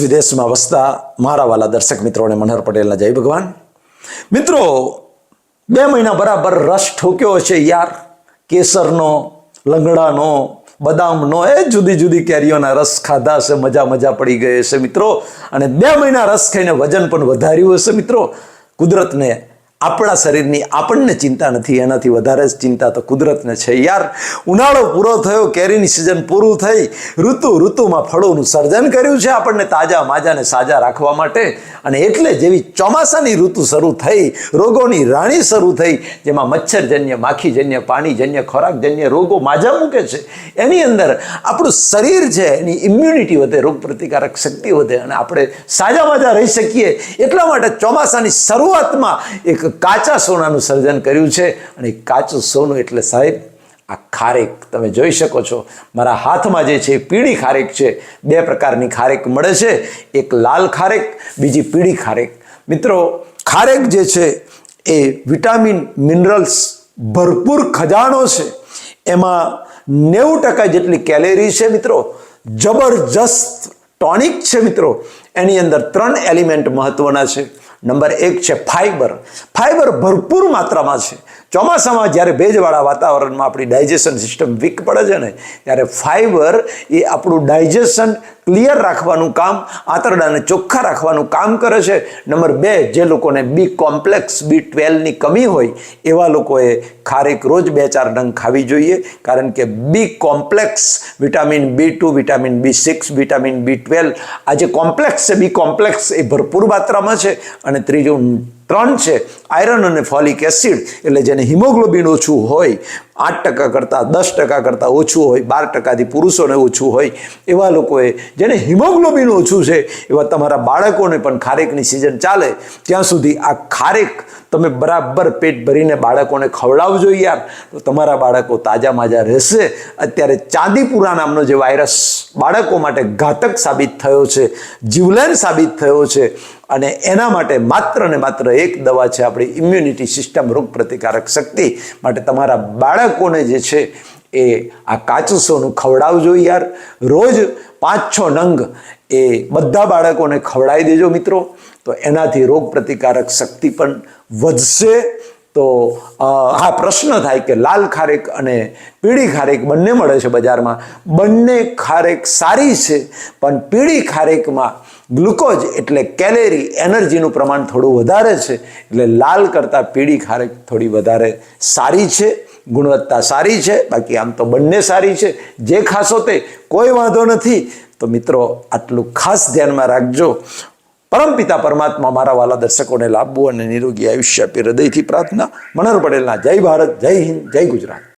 વિદેશમાં વસતા મારા વાલા દર્શક મિત્રોને મનહર પટેલના જય ભગવાન. મિત્રો, બે મહિના બરાબર રસ ઠોક્યો હશે યાર. કેસરનો, લંગડાનો, બદામનો, એ જુદી જુદી કેરીઓના રસ ખાધા છે, મજા મજા પડી ગઈ હશે મિત્રો. અને બે મહિના રસ ખાઈને વજન પણ વધાર્યું હશે મિત્રો. કુદરતને આપણા શરીરની આપણને ચિંતા નથી, એનાથી વધારે જ ચિંતા તો કુદરતને છે. યાર, ઉનાળો પૂરો થયો, કેરીની સિઝન પૂરું થઈ, ઋતુ ઋતુમાં ફળોનું સર્જન કર્યું છે આપણને તાજા માજાને સાજા રાખવા માટે. અને એટલે જેવી ચોમાસાની ઋતુ શરૂ થઈ, રોગોની રાણી શરૂ થઈ, જેમાં મચ્છરજન્ય, માખીજન્ય, પાણીજન્ય, ખોરાકજન્ય રોગો માજા મૂકે છે. એની અંદર આપણું શરીર છે, એની ઇમ્યુનિટી વધે રોગ પ્રતિકારક શક્તિ વધે અને આપણે સાજા માજા રહી શકીએ. એટલા માટે ચોમાસાની શરૂઆતમાં એક કાચા સોનાનું સર્જન કર્યું છે અને કાચું સોનું એટલે સાહેબ, આ ખારેક તમે જોઈ શકો છો. મારા હાથમાં જે છે પીળી ખારેક છે. બે પ્રકારની ખારેક મળે છે. એક લાલ ખારેક, બીજી પીળી ખારેક. મિત્રો, ખારેક જે છે એ વિટામિન, મિનરલ્સ ભરપૂર ખજાનો છે. એમાં નેવું ટકા જેટલી કેલેરી છે મિત્રો. જબરજસ્ત ટોનિક છે મિત્રો. એની અંદર ત્રણ એલિમેન્ટ મહત્વના છે. નંબર એક છે ફાઈબર ફાઈબર ભરપૂર માત્રામાં છે. ચોમાસામાં જ્યારે ભેજવાળા વાતાવરણમાં આપણી ડાયજેશન સિસ્ટમ વીક પડે છે ને, ત્યારે ફાઈબર એ આપણું ડાયજેશન ક્લિયર રાખવાનું કામ, આંતરડાને ચોખ્ખા રાખવાનું કામ કરે છે. નંબર બે, જે લોકોને બી કોમ્પ્લેક્સ બી ટ્વેલ્વની કમી હોય, એવા લોકોએ ખારેક રોજ બે ચાર ડંગ ખાવી જોઈએ, કારણ કે B complex, vitamin B two, vitamin B six, vitamin B twelve, આ જે કોમ્પ્લેક્સ છે બી કોમ્પ્લેક્સ એ ભરપૂર માત્રામાં છે. અને ત્રીજું ત્રણ છે. આયરન અને ફોલિક એસિડ એટલે જેને હિમોગ્લોબિન ઓછું હોય, આઠ ટકા કરતાં દસ ટકા કરતાં ઓછું હોય, બાર ટકાથી પુરુષોને ઓછું હોય, એવા લોકોએ જેને હિમોગ્લોબિન ઓછું છે, એવા તમારા બાળકોને પણ ખારેકની સિઝન ચાલે, ત્યાં સુધી આ ખારેક તમે બરાબર પેટ ભરીને બાળકોને ખવડાવજો યાર. તો તમારા બાળકો તાજા માજા રહેશે. અત્યારે ચાંદીપુરા નામનો જે વાયરસ બાળકો માટે ઘાતક સાબિત થયો છે, જીવલેણ સાબિત થયો છે, અને એના માટે માત્ર ને માત્ર એક દવા છે આપણી ઇમ્યુનિટી સિસ્ટમ રોગ પ્રતિકારક શક્તિ. માટે તમારા બાળકોને જે છે એ આ કાચું સોનું ખવડાવજો યાર. રોજ પાંચ છ નંગ એ બધા બાળકોને ખવડાવી દેજો મિત્રો. તો એનાથી રોગ પ્રતિકારક શક્તિ પણ વધશે. તો હા, પ્રશ્ન થાય કે લાલ ખારેક અને પીળી ખારેક બંને મળે છે બજારમાં? બંને ખારેક સારી છે, પણ પીળી ખારેકમાં ગ્લુકોઝ એટલે કેલેરી એનર્જીનું પ્રમાણ થોડું વધારે છે. એટલે લાલ કરતાં પીળી ખારેક થોડી વધારે સારી છે. ગુણવત્તા સારી છે, બાકી આમ તો બંને સારી છે. જે ખાશો તે, કોઈ વાંધો નથી. તો મિત્રો, આટલું ખાસ ધ્યાનમાં રાખજો. પરમપિતા પરમાત્મા મારા વાલા દર્શકોને લાંબુ અને નિરોગી આયુષ્ય આપી હૃદયથી પ્રાર્થના. મનર પટેલના જય ભારત, જય હિન્દ, જય ગુજરાત.